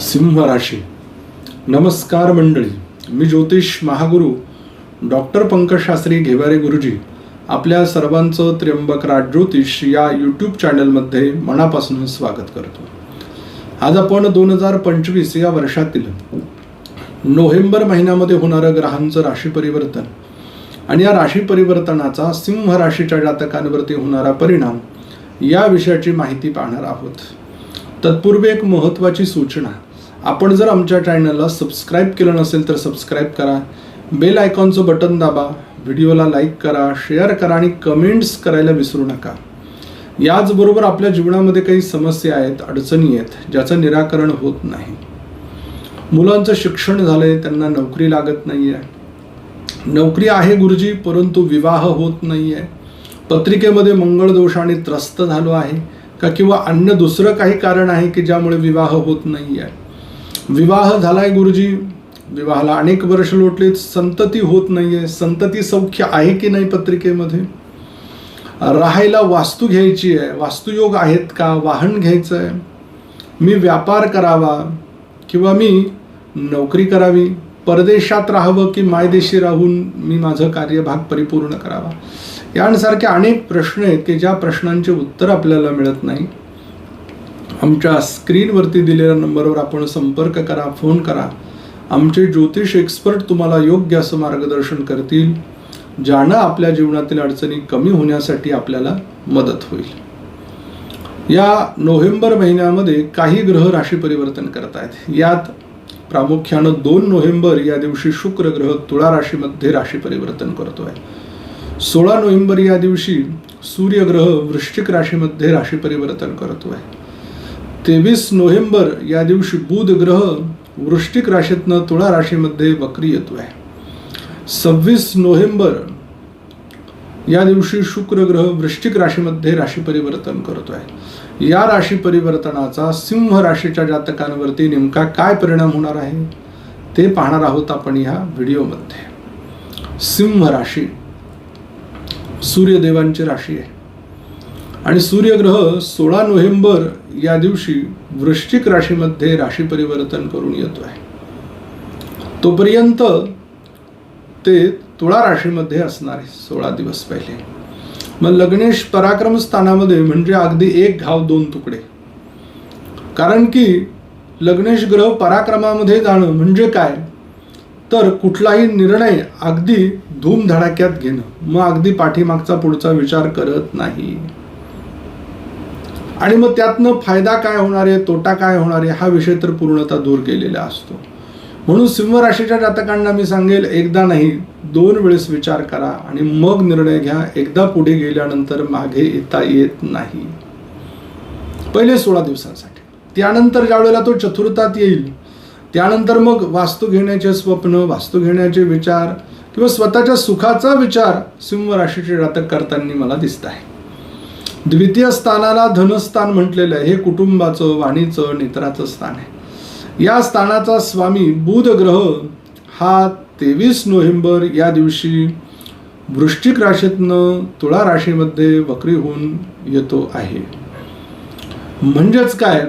सिंह राशी. नमस्कार मंडळी. मी ज्योतिष महागुरू डॉक्टर पंकज शास्त्री घेवारे गुरुजी आपल्या सर्वांचं त्र्यंबकरा ज्योतिष या यूट्यूब चॅनलमध्ये मनापासून स्वागत करतो. आज आपण दोन हजार पंचवीस या वर्षातील नोव्हेंबर महिन्यामध्ये होणारं ग्रहांचं राशी परिवर्तन आणि या राशी परिवर्तनाचा सिंह राशीच्या जातकांवरती होणारा परिणाम या विषयाची माहिती पाहणार आहोत. तत्पूर्वी एक महत्त्वाची सूचना. आपण जर आमच्या चॅनलला सबस्क्राईब केलं नसेल तर सबस्क्राईब करा. बेल आयकॉनचं बटन दाबा. व्हिडिओला लाईक करा शेअर करा आणि कमेंट्स करायला विसरू नका. याचबरोबर आपल्या जीवनामध्ये काही समस्या आहेत अडचणी आहेत ज्याचं निराकरण होत नाही. मुलांचं शिक्षण झालंय त्यांना नोकरी लागत नाही आहे नोकरी आहे गुरुजी परंतु विवाह होत नाही आहे पत्रिकेमध्ये मंगळ आणि त्रस्त झालो आहे. का किंवा अन्य दुसरं काही कारण आहे की ज्यामुळे विवाह होत नाही आहे विवाह झालाय गुरुजी. विवाहाला अनेक वर्ष लोटले संतती होत नाही आहे संतती सौख्य आहे की नाही पत्रिकेमध्ये? राहायला वास्तू घ्यायची आहे. वास्तुयोग आहेत का? वाहन घ्यायचं आहे मी व्यापार करावा किंवा मी नोकरी करावी? परदेशात राहावं की मायदेशी राहून मी माझं कार्यभाग परिपूर्ण करावा? यांसारखे अनेक प्रश्न आहेत की ज्या प्रश्नांचे उत्तर आपल्याला मिळत नाही. आमच्या स्क्रीनवरती दिलेल्या नंबरवर आपण संपर्क करा फोन करा. आमचे ज्योतिष एक्सपर्ट तुम्हाला योग्य असं मार्गदर्शन करतील. ज्यानं आपल्या जीवनातील अडचणी कमी होण्यासाठी आपल्याला मदत होईल. या नोव्हेंबर महिन्यामध्ये काही ग्रह राशी परिवर्तन करत आहेत यात प्रामुख्यानं दोन नोव्हेंबर या दिवशी शुक्र ग्रह तुळा राशीमध्ये राशी परिवर्तन करतो आहे सोळा नोव्हेंबर या दिवशी सूर्यग्रह वृश्चिक राशीमध्ये राशी परिवर्तन करतो आहे तेवीस नोव्हेंबर या दिवशी बुध ग्रह वृश्चिक राशीतनं तुळा राशीमध्ये वक्री येतो आहे सव्वीस नोव्हेंबर या दिवशी शुक्र ग्रह वृश्चिक राशीमध्ये राशी परिवर्तन करतो आहे या राशी परिवर्तनाचा सिंह राशीच्या जातकांवरती नेमका काय परिणाम होणार आहे? ते पाहणार आहोत आपण ह्या व्हिडिओमध्ये. सिंह राशी सूर्यदेवांची राशी आहे. आणि सूर्यग्रह सोळा नोव्हेंबर या दिवशी वृश्चिक राशीमध्ये राशी परिवर्तन करून येतो आहे. तोपर्यंत ते तुळा राशीमध्ये असणार आहे सोळा दिवस पहिले. मग लग्नेश पराक्रम स्थानामध्ये म्हणजे अगदी एक घाव दोन तुकडे. कारण की लग्नेश ग्रह पराक्रमामध्ये जाणं म्हणजे काय? तर कुठलाही निर्णय अगदी धूमधडाक्यात घेणं. मग अगदी पाठीमागचा पुढचा विचार करत नाही. आणि मग त्यातनं फायदा काय होणार आहे तोटा काय होणार आहे हा विषय तर पूर्णतः दूर केलेला असतो. म्हणून सिंह राशीच्या जातकांना मी सांगेल एकदा नाही दोन वेळेस विचार करा आणि मग निर्णय घ्या. एकदा पुढे गेल्यानंतर मागे येता येत नाही. पहिले सोळा दिवसांसाठी. त्यानंतर ज्या वेळेला तो चतुर्थात येईल त्यानंतर मग वास्तू घेण्याचे स्वप्न वास्तू घेण्याचे विचार किंवा स्वतःच्या सुखाचा विचार सिंह राशीचे जातक करताना मला दिसत आहे. द्वितीय स्थानाला धनस्थान म्हटलेलं आहे. हे कुटुंबाचं वाणीचं नेत्राचं स्थान आहे. या स्थानाचा स्वामी बुध ग्रह हा तेवीस नोव्हेंबर या दिवशी वृश्चिक राशीतनं तुळा राशीमध्ये वक्री होऊन येतो आहे. म्हणजेच काय?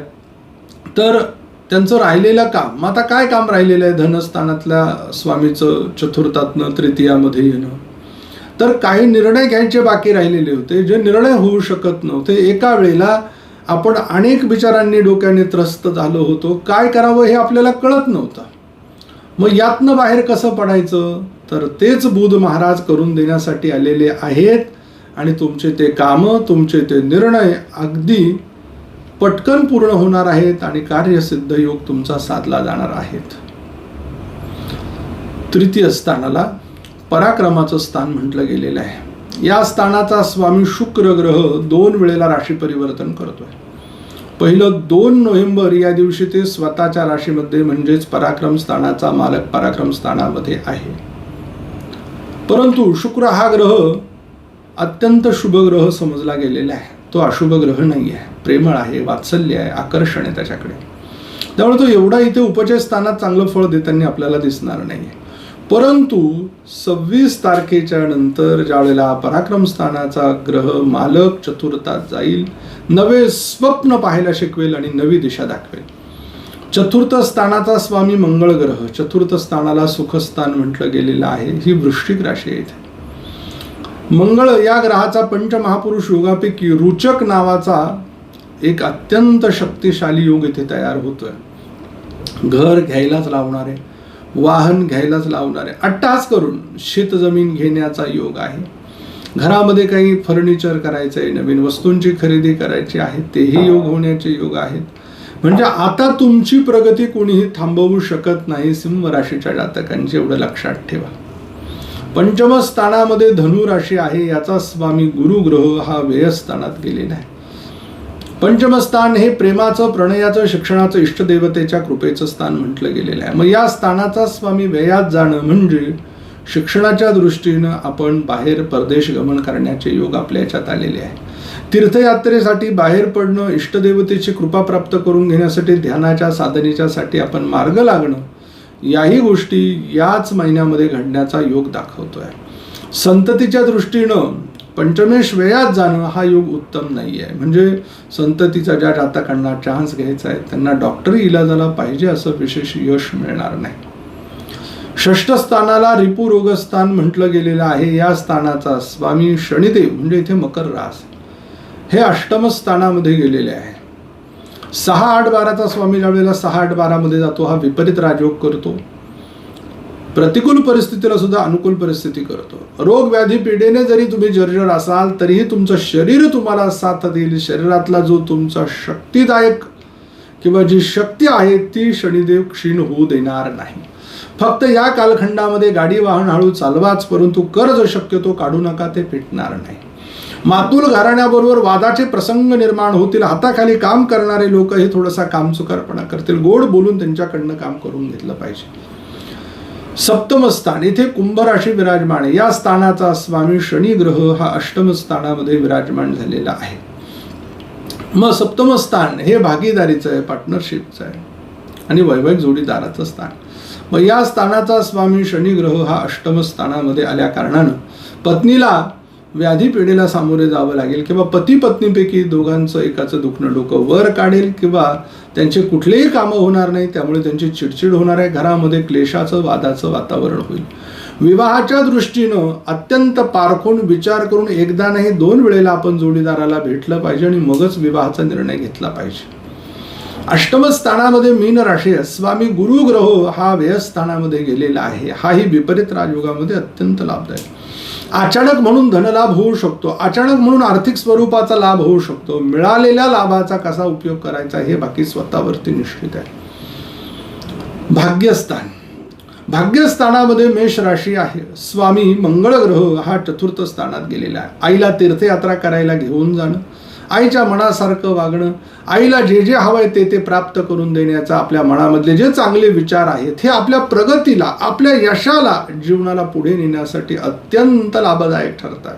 तर त्यांचं राहिलेलं काम आता काय काम राहिलेलं आहे धनस्थानातल्या स्वामीचं चतुर्थातनं तृतीयामध्ये येणं? तर काही निर्णय घ्यायचे बाकी राहिलेले होते जे निर्णय होऊ शकत नव्हते. एका वेळेला आपण अनेक विचारांनी डोक्याने त्रस्त झालो होतो. काय करावं हे आपल्याला कळत नव्हतं. मग यातनं बाहेर कसं पडायचं? तर तेच बुध महाराज करून देण्यासाठी आलेले आहेत. आणि तुमचे ते कामं तुमचे ते निर्णय अगदी पटकन पूर्ण होणार आहेत आणि कार्यसिद्ध योग तुमचा साधला जाणार आहेत. तृतीय स्थानाला पराक्रमाचं स्थान म्हटलं गेलेलं आहे. या स्थानाचा स्वामी शुक्र ग्रह दोन वेळेला राशी परिवर्तन करतो आहे पहिलं दोन नोव्हेंबर या दिवशी ते स्वतःच्या राशीमध्ये म्हणजेच पराक्रम स्थानाचा मालक पराक्रम स्थानामध्ये आहे. परंतु शुक्र हा ग्रह अत्यंत शुभ ग्रह समजला गेलेला आहे. तो अशुभ ग्रह नाही आहे प्रेमळ आहे वात्सल्य आहे आकर्षण आहे त्याच्याकडे. त्यामुळे तो एवढा इथे उपचय स्थानात चांगलं फळ देताना आपल्याला दिसणार नाही परंतु सव्वीस तारखेच्या नंतर ज्यावेळेला पराक्रम स्थानाचा ग्रह मालक चतुर्थात जाईल नवे स्वप्न पाहायला शिकवेल आणि नवी दिशा दाखवेल. चतुर्थ स्थानाचा स्वामी मंगळ ग्रह चतुर्थ स्थानाला सुखस्थान म्हटलं गेलेलं आहे ही वृश्चिक राशी आहे मंगळ या ग्रहाचा पंचमहापुरुष योगापैकी रुचक नावाचा एक अत्यंत शक्तिशाली योग इथे तयार होतोय. घर घ्यायलाच लावणारे वाहन घ्यायलाच लावणारे अट्टास करून शेतजमीन घेण्याचा योग आहे. घरामध्ये काही फर्निचर करायचं आहे नवीन वस्तूंची खरेदी करायची आहे तेही योग होण्याचे योग आहेत. म्हणजे आता तुमची प्रगती कोणीही थांबवू शकत नाही सिंह राशीच्या जातकांची एवढं लक्षात ठेवा. पंचम स्थानामध्ये धनु राशी आहे याचा स्वामी गुरु ग्रह हा व्ययस्थानात गेलेला आहे. पंचमस्थान हे प्रेमाचं प्रणयाचं शिक्षणाचं इष्टदेवतेच्या कृपेचं स्थान म्हटलं गेलेलं आहे. मग या स्थानाचा स्वामी व्ययात जाणं म्हणजे शिक्षणाच्या दृष्टीनं आपण बाहेर परदेश गमन करण्याचे योग आपल्या याच्यात आलेले आहे. तीर्थयात्रेसाठी बाहेर पडणं इष्टदेवतेची कृपा प्राप्त करून घेण्यासाठी ध्यानाच्या साधनेच्यासाठी आपण मार्ग लागणं याही गोष्टी याच महिन्यामध्ये घडण्याचा योग दाखवतो आहे संततीच्या दृष्टीनं पंचमेश वेळात जाणं हा योग उत्तम नाही आहे म्हणजे संततीचा ज्या जातकांना चान्स घ्यायचा आहे त्यांना डॉक्टरी इलाजाला पाहिजे असं विशेष यश मिळणार नाही. षष्ठ स्थानाला म्हटलं गेलेलं आहे. या स्थानाचा स्वामी शनिदेव म्हणजे इथे मकर रास हे अष्टम स्थानामध्ये गेलेले आहे. सहा आठ बाराचा स्वामी ज्यावेळेला सहा आठ बारामध्ये जातो. हा विपरीत राजयोग करतो. प्रतिकूल परिस्थितीला सुद्धा अनुकूल परिस्थिती करतो. रोग व्याधी पिढीने जरी तुम्ही जर्जर असाल तरीही तुमचं शरीर तुम्हाला साथ देईल. शरीरातला जो तुमचा शक्तिदायक किंवा जी शक्ती आहे ती शनिदेव क्षीण होऊ देणार नाही. फक्त या कालखंडामध्ये गाडी वाहन हळू चालवाच परंतु कर्ज शक्यतो काढू नका ते पेटणार नाही. मातुल घराण्याबरोबर वादाचे प्रसंग निर्माण होतील हाताखाली काम करणारे लोक हे थोडासा कामचुकारपणा करतील. गोड बोलून त्यांच्याकडनं काम करून घेतलं पाहिजे. सप्तम स्थान इथे कुंभ राशी विराजमान आहे. या स्थानाचा स्वामी शनी ग्रह हा अष्टम स्थानामध्ये विराजमान झालेला आहे. मग सप्तम स्थान हे भागीदारीचं आहे पार्टनरशिपचं आहे. आणि वैवाहिक जोडीदाराचं स्थान. मग या स्थानाचा स्वामी शनी ग्रह हा अष्टम स्थानामध्ये आल्या कारणानं पत्नीला व्याधी पिढीला सामोरे जावं लागेल किंवा पती पत्नीपैकी दोघांचं एकाचं दुखणं डोकं वर काढेल किंवा त्यांचे कुठलेही कामं होणार नाही त्यामुळे त्यांची चिडचिड होणार आहे घरामध्ये क्लेशाचं वादाचं वातावरण होईल. विवाहाच्या दृष्टीनं अत्यंत पारखून विचार करून एकदा नाही दोन वेळेला आपण जोडीदाराला भेटलं पाहिजे आणि मगच विवाहाचा निर्णय घेतला पाहिजे. अष्टम स्थानामध्ये मीन राशी स्वामी गुरुग्रह हा व्ययस्थानामध्ये गेलेला आहे. हाही विपरीत राजयोगामध्ये अत्यंत लाभदायक. अचानक म्हणून धनलाभ होऊ शकतो अचानक म्हणून आर्थिक स्वरूपाचा लाभ होऊ शकतो मिळालेल्या लाभाचा कसा उपयोग करायचा हे बाकी स्वतःवरती निश्चित आहे. भाग्यस्थान. भाग्यस्थानामध्ये मेष राशी आहे. स्वामी मंगळ ग्रह हा चतुर्थ स्थानात गेलेला आहे. आईला तीर्थयात्रा करायला घेऊन जाणं आईच्या मनासारखं वागणं आईला जे जे हवं आहे ते ते प्राप्त करून देण्याचा आपल्या मनामधले जे चांगले विचार आहेत हे आपल्या प्रगतीला आपल्या यशाला जीवनाला पुढे नेण्यासाठी अत्यंत लाभदायक ठरतात.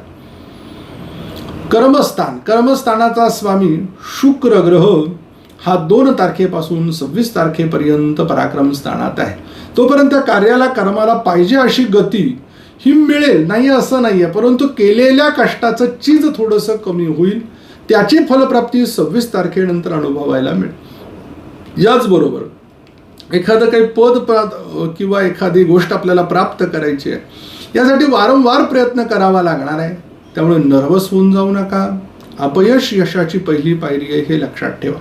कर्मस्थान कर्मस्थानाचा स्वामी शुक्र ग्रह हा दोन तारखेपासून सव्वीस तारखेपर्यंत पराक्रम स्थानात आहे. तोपर्यंत कार्याला कर्माला पाहिजे अशी गती ही मिळेल नाही असं नाही आहे परंतु केलेल्या कष्टाचं चीज थोडंसं कमी होईल त्याची फलप्राप्ती सव्वीस तारखेनंतर अनुभवायला मिळेल. याचबरोबर एखादं काही पद किंवा एखादी गोष्ट आपल्याला प्राप्त करायची आहे यासाठी वारंवार प्रयत्न करावा लागणार आहे. त्यामुळे नर्वस होऊन जाऊ नका. अपयश यशाची पहिली पायरी आहे हे लक्षात ठेवा.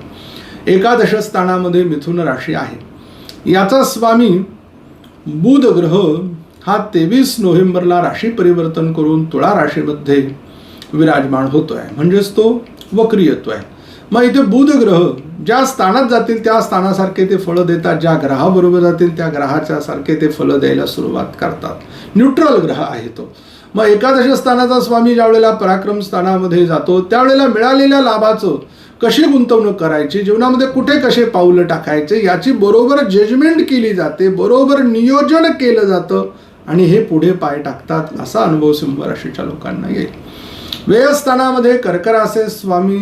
एकादश स्थानामध्ये मिथुन राशी आहे. याचा स्वामी बुध ग्रह हा तेवीस नोव्हेंबरला राशी परिवर्तन करून तुळा राशीमध्ये विराजमान होतो आहे म्हणजेच तो वक्रियत्व आहे. मग इथे बुध ग्रह ज्या स्थानात जातील त्या स्थानासारखे ते फळं देतात. ज्या ग्रहाबरोबर जातील त्या ग्रहाच्या सारखे ते फळं द्यायला सुरुवात करतात. न्यूट्रल ग्रह आहे तो. मग एकादश स्थानाचा स्वामी ज्यावेळेला पराक्रम स्थानामध्ये जातो त्यावेळेला मिळालेल्या लाभाचं कशी गुंतवणूक करायची जीवनामध्ये कुठे कसे पाऊलं टाकायचे याची बरोबर जजमेंट केली जाते बरोबर नियोजन केलं जातं आणि हे पुढे पाय टाकतात असा अनुभव सिंह राशीच्या लोकांना येईल. व्ययस्थानामध्ये कर्करासे स्वामी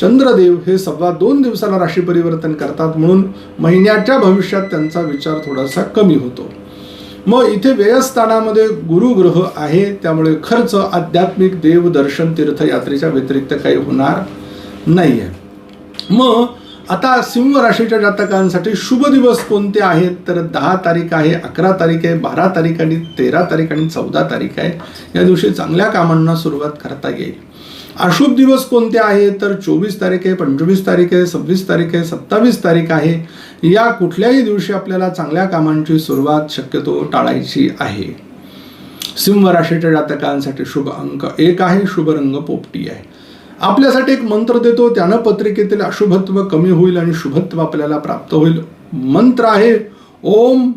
चंद्रदेव हे सव्वा दोन दिवसाला राशी परिवर्तन करतात म्हणून महिन्याच्या भविष्यात त्यांचा विचार थोडासा कमी होतो. मग इथे व्ययस्थानामध्ये गुरुग्रह आहे त्यामुळे खर्च आध्यात्मिक देव दर्शन तीर्थयात्रेच्या व्यतिरिक्त काही होणार नाही आहे मग आता सिंह राशीच्या जातकांसाठी शुभ दिवस कोणते आहेत? तर दहा तारीख आहे अकरा तारीख आहे बारा तारीख आणि तेरा तारीख आणि चौदा तारीख आहे. या दिवशी चांगल्या कामांना सुरुवात करता येईल. अशुभ दिवस कोणते आहे तर चोवीस तारीख आहे पंचवीस तारीख आहे सव्वीस तारीख आहे सत्तावीस तारीख आहे. या कुठल्याही दिवशी आपल्याला चांगल्या कामांची सुरुवात शक्यतो टाळायची आहे. सिंह राशीच्या जातकांसाठी शुभ अंक एक आहे शुभ रंग पोपटी आहे. आपल्यासाठी एक मंत्र देतो त्यानं पत्रिकेतील अशुभत्व कमी होईल आणि शुभत्व आपल्याला प्राप्त होईल. मंत्र आहे ओम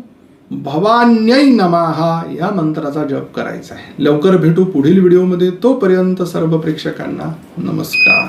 भवान्यै नमाहा या मंत्राचा जप करायचा आहे. लवकर भेटू पुढील व्हिडिओमध्ये. तोपर्यंत सर्व प्रेक्षकांना नमस्कार.